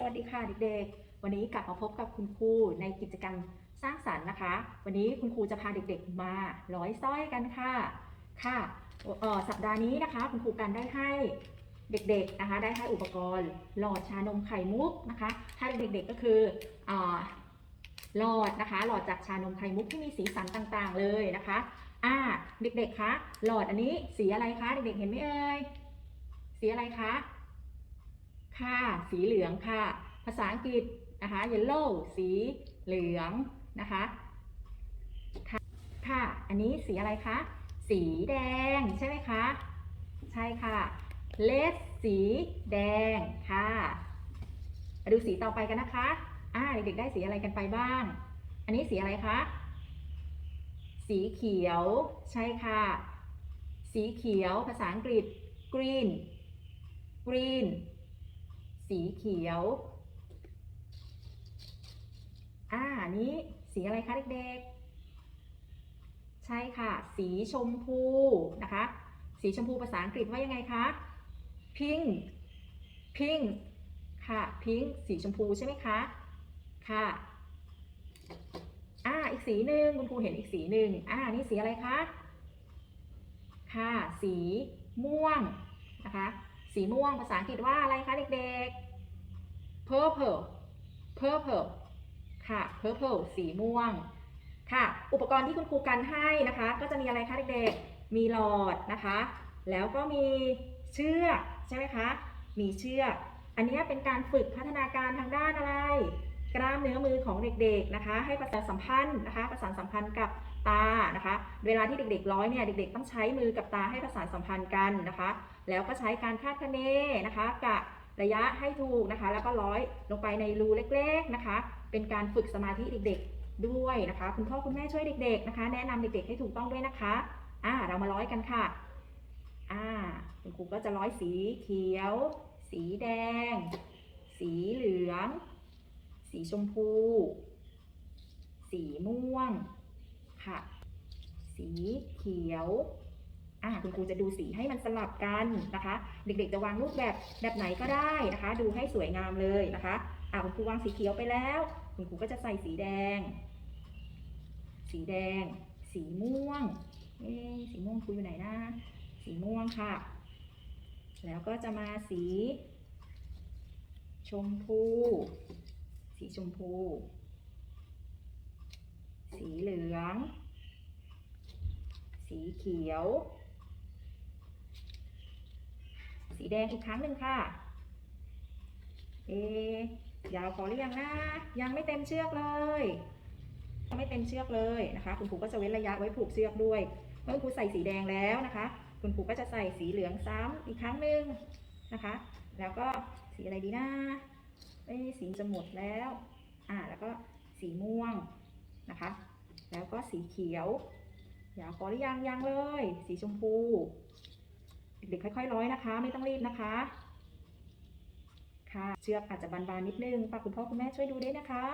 สวัสดีค่ะเด็กๆ วันนี้กลับมาพบกับคุณครูในกิจกรรมสร้างสรรค์นะคะ วันนี้คุณครูจะพาเด็กๆมาร้อยสร้อยกันค่ะ ค่ะออสัปดาห์นี้นะคะคุณครูกันได้ให้เด็กๆนะคะ ได้ให้อุปกรณ์ หลอดชานมไข่มุกนะคะถ้าเด็กๆก็คืออหลอดนะคะ หลอดจากชานมไข่มุกที่มีสีสันต่างๆเลยนะคะอ่าเด็กๆคะหลอดอันนี้สีอะไรคะเด็กๆเห็นไหมเอ่ยสีอะไรคะ ค่ะ สีเหลืองค่ะ ภาษาอังกฤษนะคะ yellow สีเหลืองนะคะค่ะค่ะ อันนี้สีอะไรคะ สีแดงใช่ไหมคะ ใช่ค่ะ red สีแดงค่ะมาดูสีต่อไปกันนะคะ อ่า เด็กๆได้สีอะไรกันไปบ้าง อันนี้สีอะไรคะ สีเขียว ใช่ค่ะ สีเขียว ภาษาอังกฤษ green green สีเขียว อ่านี้สีอะไรคะเด็กๆ ใช่ค่ะ สีชมพูนะคะ สีชมพูภาษาอังกฤษว่ายังไงคะ pink pink ค่ะ pink สีชมพูใช่ไหมคะ ค่ะ อ่า อีกสีหนึ่งคุณครูเห็นอีกสีหนึ่งอ่า นี่สีอะไรคะ ค่ะ สีม่วงนะคะ สีม่วงภาษาอังกฤษว่าอะไรคะเด็กๆ purple purple ค่ะ purple สีม่วง ค่ะ อุปกรณ์ที่คุณครูกันให้นะคะ ก็จะมีอะไรคะเด็กๆ มีหลอดนะคะ แล้วก็มีเชือกใช่ไหมคะ มีเชือก อันนี้เป็นการฝึกพัฒนาการทางด้านอะไร กล้ามเนื้อมือของเด็กๆนะคะ ให้ประสานสัมพันธ์นะคะ ประสานสัมพันธ์กับตานะคะ เวลาที่เด็กๆร้อยเนี่ย เด็กๆ ต้องใช้มือกับตาให้ประสานสัมพันธ์กันนะคะ แล้วก็ใช้การคาดคะเนนะคะกะ ระยะให้ถูกนะคะ แล้วก็ร้อยลงไปในรูเล็ก ๆนะคะ เป็นการฝึกสมาธิเด็กๆด้วยนะคะ คุณพ่อคุณแม่ช่วยเด็ก ๆนะคะ แนะนำเด็กๆให้ถูกต้องด้วยนะคะอ่าเรามาร้อยกันค่ะอ่าคุณครูก็จะร้อยสีเขียว สีแดง สีเหลือง สีชมพู สีม่วงค่ะ สีเขียว อ่าคุณครูจะดูสีให้มันสลับกันนะคะ เด็กๆจะวางรูปแบบแบบไหนก็ได้นะคะ ดูให้สวยงามเลยนะคะอ่าคุณครูวางสีเขียวไปแล้ว คุณครูก็จะใส่สีแดง สีแดง สีม่วงเอ๊สีม่วงครูอยู่ไหนนะสีม่วงค่ะ แล้วก็จะมาสี ชมพู สีชมพู สีเหลือง สีเขียว สี แดงอีกครั้งหนึ่งค่ะ เอยาวพอหรือยังนะ ยังไม่เต็มเชือกเลยไม่เต็มเชือกเลยนะคะ คุณครูก็จะเว้นระยะไว้ผูกเชือกด้วย เมื่อคุณครูใส่สีแดงแล้วนะคะ คุณครูก็จะใส่สีเหลืองซ้ำอีกครั้งหนึ่งนะคะ แล้วก็สีอะไรดีนะเอ้สีจะหมดแล้ว อ่า แล้วก็สีม่วงนะคะ แล้วก็สีเขียวอย่าพอหรือยังยังเลย สีชมพู เด็กๆค่อยๆร้อยนะคะ ไม่ต้องรีบนะคะ ค่ะ เชือกอาจจะบานๆนิดนึงฝากคุณพ่อคุณแม่ช่วยดูด้วยนะคะ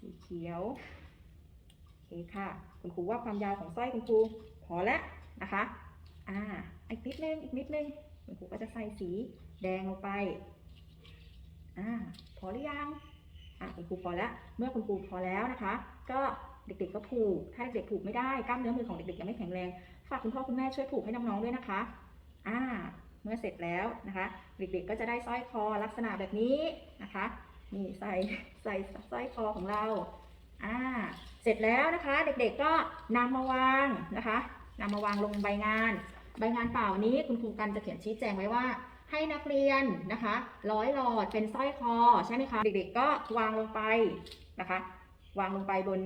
สีเขียวโอเคค่ะ คุณครูว่าความยาวของสร้อยคุณครูพอแล้วนะคะ อ่าอีกนิดนึงอีกนิดนึงคุณครูก็จะใส่สีแดงลงไปอ่าพอหรือยังอะคุณครูพอแล้ว เมื่อคุณครูพอแล้วนะคะ ก็ เด็กๆก็ผูก ถ้าเด็กๆผูกไม่ได้กล้ามเนื้อมือของเด็กๆยังไม่แข็งแรง ฝากคุณพ่อคุณแม่ช่วยผูกให้น้องๆด้วยนะคะ อ่า เมื่อเสร็จแล้วนะคะ เด็กๆก็จะได้สร้อยคอลักษณะแบบนี้นะคะ นี่ใส่ใส่สร้อยคอของเรา อ่า เสร็จแล้วนะคะ เด็กๆก็นำมาวางนะคะนำมาวางลงใบงาน ใบงานเปล่านี้คุณครูกันจะเขียนชี้แจงไว้ว่าให้นักเรียนนะคะร้อยหลอดเป็นสร้อยคอใช่ไหมคะ เด็กๆก็วางลงไปนะคะ วางลงไปบน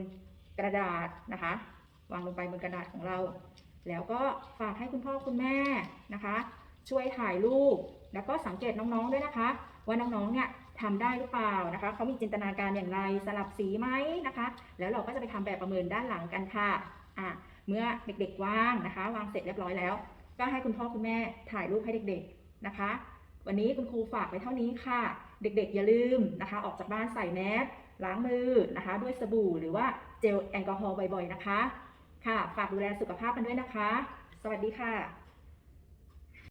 กระดาษนะคะ วางลงไปบนกระดาษของเรา แล้วก็ฝากให้คุณพ่อคุณแม่นะคะ ช่วยถ่ายรูป แล้วก็สังเกตน้องๆด้วยนะคะ ว่าน้องๆเนี่ยทำได้หรือเปล่านะคะเขามีจินตนาการอย่างไรสลับสีไหมนะคะ แล้วเราก็จะไปทำแบบประเมินด้านหลังกันค่ะอะเมื่อเด็กๆวางนะคะ วางเสร็จเรียบร้อยแล้ว ก็ให้คุณพ่อคุณแม่ถ่ายรูปให้เด็กๆนะคะ วันนี้คุณครูฝากไว้เท่านี้ค่ะ เด็กๆอย่าลืมนะคะ ออกจากบ้านใส่แมส ล้างมือนะคะ ด้วยสบู่หรือว่าเจลแอลกอฮอล์บ่อยๆนะคะ ค่ะ ฝากดูแลสุขภาพกันด้วยนะคะ สวัสดีค่ะ